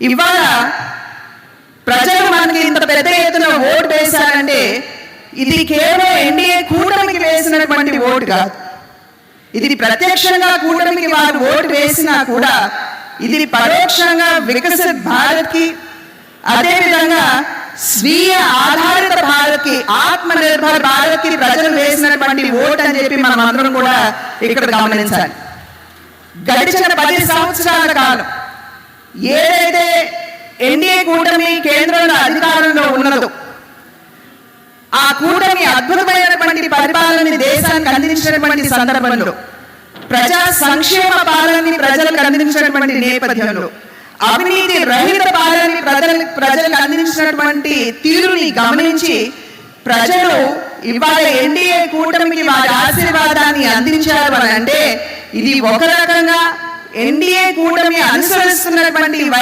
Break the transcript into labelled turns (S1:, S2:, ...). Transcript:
S1: ఇవాళ ప్రజలు మనకి ఇంత పెద్ద ఎత్తున ఓటు వేశారంటే ఇది కేవలం ఎన్డీఏ కూటమికి వేసినటువంటి ఓటు కాదు. ఇది ప్రత్యక్షంగా కూటమికి వారు ఓటు వేసినా కూడా ఇది పరోక్షంగా వికసిత్ భారత్కి అదేవిధంగా స్వీయ ఆధారిత భారత్కి ఆత్మ నిర్భర్ భారత్కి ప్రజలు వేసినటువంటి ఓటు అని చెప్పి మనం అందరం కూడా ఇక్కడ గమనించాలి. గడిచిన పది సంవత్సరాల కాలం ఏ ఎన్డీఏ కూటమి కేంద్రంలో అధికారంలో ఉన్నదో. ఆ కూటమి అద్భుతమైనటువంటి పరిపాలనని దేశానికి అందించినటువంటి సందర్భంలో ప్రజా సంక్షేమ పాలనని ప్రజలకు అందించినటువంటి నేపథ్యంలో అవినీతి రహిత పాలనని ప్రజలకు ప్రజలకు అందించినటువంటి తీరుని గమనించి ప్రజలు ఇవాళ ఎన్డీఏ కూటమికి వారి ఆశీర్వాదాన్ని అందించారు అని అంటే ఇది ఒక రకంగా ఎన్డీఏ కూటమి అనుసరిస్తున్నటువంటి